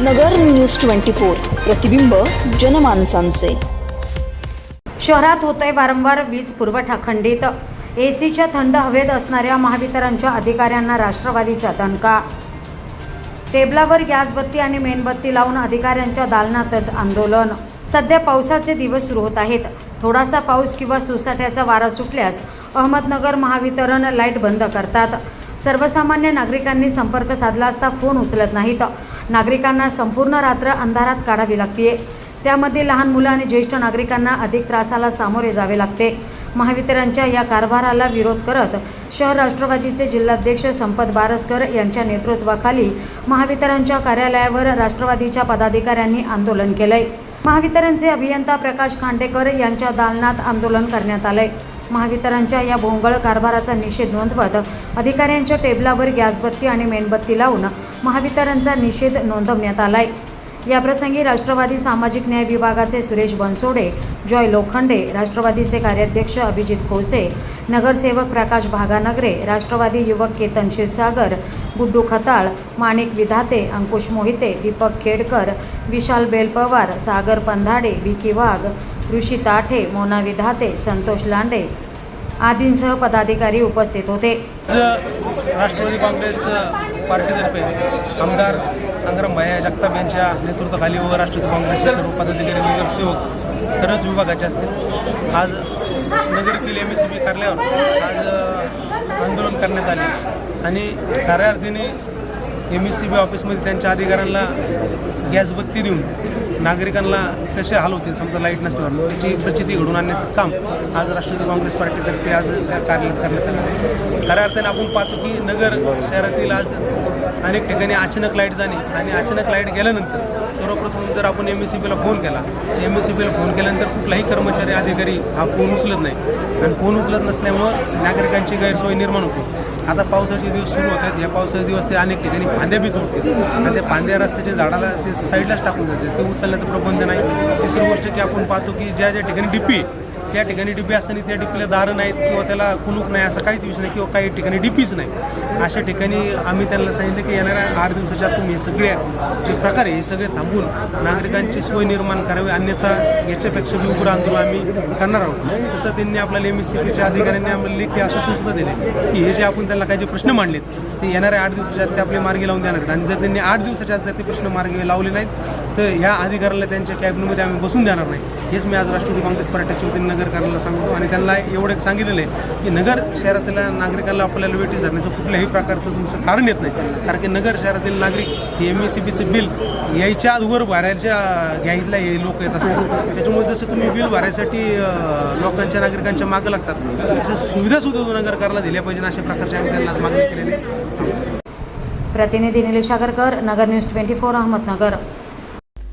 नगर news twenty four प्रतिबिंब जनमानसांचे. शहरात होतोय वारंवार वीज पुरवठा खंडित. एसीच्या थंड हवेत असणाऱ्या महावितरणच्या अधिकाऱ्यांना राष्ट्रवादीचा दणका. टेबलावर गॅसबत्ती आणि मेणबत्ती लावून अधिकाऱ्यांच्या दालनातच आंदोलन. सध्या पावसाचे दिवस सुरू होत आहेत. थोडासा पाऊस किंवा सोसाट्याचा वारा सुटल्यास अहमदनगर महावितरण लाइट बंद करतात. सर्वसामान्य नागरिकांनी संपर्क साधला असता फोन उचलत नाहीत नागरिकांना संपूर्ण रात्र अंधारात काढावी लागते त्यामध्ये लहान मुलं आणि ज्येष्ठ नागरिकांना अधिक त्रासाला सामोरे जावे लागते. महावितरणच्या या कारभाराला विरोध करत शहर राष्ट्रवादीचे जिल्हाध्यक्ष संपत बारसकर यांच्या नेतृत्वाखाली महावितरणच्या कार्यालयावर राष्ट्रवादीच्या पदाधिकाऱ्यांनी आंदोलन केलंय. महावितरणचे अभियंता प्रकाश खांडेकर यांच्या दालनात आंदोलन करण्यात आलंय. महावितरणच्या या भोंगळ कारभाराचा निषेध नोंदवत अधिकाऱ्यांच्या टेबलावर गॅसबत्ती आणि मेणबत्ती लावून महावितरणचा निषेध नोंदवण्यात आलाय. याप्रसंगी राष्ट्रवादी सामाजिक न्याय विभागाचे सुरेश बनसोडे जॉय लोखंडे राष्ट्रवादीचे कार्याध्यक्ष अभिजित खोसे नगरसेवक प्रकाश भागानगरे राष्ट्रवादी युवक केतन क्षीरसागर गुड्डू खताळ माणिक विधाते अंकुश मोहिते दीपक खेडकर विशाल बेलपवार सागर पंधाडे विकी वाघ ऋषी ताठे मोना विधाते संतोष लांडे आदींसह पदाधिकारी उपस्थित होते. राष्ट्रवादी काँग्रेस पार्टीतर्फे आमदार संग्राम भाया जगताप यांच्या नेतृत्वाखाली व राष्ट्रवादी काँग्रेसचे सर्व पदाधिकारी नगरसेवक सर्वच विभागाचे असतील. आज नगरीतील एम एस सी बी कार्यालयावर आज आंदोलन करण्यात आले. आणि कार्यार्थीने एम एस सी बी ऑफिसमध्ये त्यांच्या अधिकाऱ्यांना गॅसबत्ती देऊन नागरिकांना कसे हाल होतील? समजा लाइट नसल्यावर त्याची प्रचिती घडून आणण्याचं काम आज राष्ट्रवादी काँग्रेस पार्टीतर्फे आज कार्यालयात करण्यात आलं खऱ्या अर्थाने आपण पाहतो की नगर शहरातील आज अनेक ठिकाणी अचानक लाइट जाणे आणि अचानक लाइट गेल्यानंतर सर्वप्रथम जर आपण एम एस सी बीला फोन केला एम एस सी बीला फोन केल्यानंतर कुठलाही कर्मचारी अधिकारी हा फोन उचलत नाही. आणि फोन उचलत नसल्यामुळं नागरिकांची गैरसोय निर्माण होते. आता पावसाचे दिवस सुरू होत आहेत. या पावसाचे दिवस ते अनेक ठिकाणी फांद्या बी तुटतील आणि त्या फांद्या रस्त्याच्या झाडाला ते साईडलाच टाकून जाते ते उचलण्याचं प्रबंध नाही तिसरी गोष्ट की आपण पाहतो की ज्या ज्या ठिकाणी डीपी त्या ठिकाणी डिपी असताना त्या डिपीला दारं नाहीत किंवा त्याला कुलूप नाही असं काहीच विषय नाही किंवा काही ठिकाणी डिपीच नाही. अशा ठिकाणी आम्ही त्यांना सांगितलं की येणाऱ्या आठ दिवसाच्या आत तुम्ही हे सगळे जे प्रकार आहे हे सगळे थांबून नागरिकांची सोय निर्माण करावी अन्यथा याच्यापेक्षा मी उग्र आंदोलन आम्ही करणार आहोत. तसं त्यांनी आपल्याला एम एस सी बीच्या अधिकाऱ्यांनी आम्हाला लेखी आश्वासन सुद्धा दिले की हे जे आपण त्यांना काही जे प्रश्न मांडलेत ते येणाऱ्या आठ दिवसाच्या आत ते आपले मार्गी लावून देणार आहेत. आणि जर त्यांनी आठ दिवसाच्या आत जर ते प्रश्न मार्गी लावले नाहीत तर ह्या अधिकाऱ्याला त्यांच्या कॅबिनेटमध्ये आम्ही बसून देणार नाही. हेच मी आज राष्ट्रवादी काँग्रेस पार्टीच्या वतीनं नगरकरांना सांगतो आणि त्यांना एवढं एक सांगितलेलं आहे की नगर शहरातल्या नागरिकांना आपल्याला वेटीस धरण्याचं कुठल्याही प्रकारचं तुमचं कारण येत नाही. कारण की नगर शहरातील नागरिक हे एम एस सी बीचं बिल यायच्या आजवर भरायच्या घ्यायला हे लोक येत असतात. त्याच्यामुळे जसं तुम्ही बिल भरायसाठी लोकांच्या नागरिकांच्या मागं लागतात तसं सुविधासुद्धा नगरकारला दिल्या पाहिजे अशा प्रकारच्या आम्ही त्यांना मागणी केलेली प्रतिनिधी Nilesh Agarkar Nagar news twenty four Ahmednagar.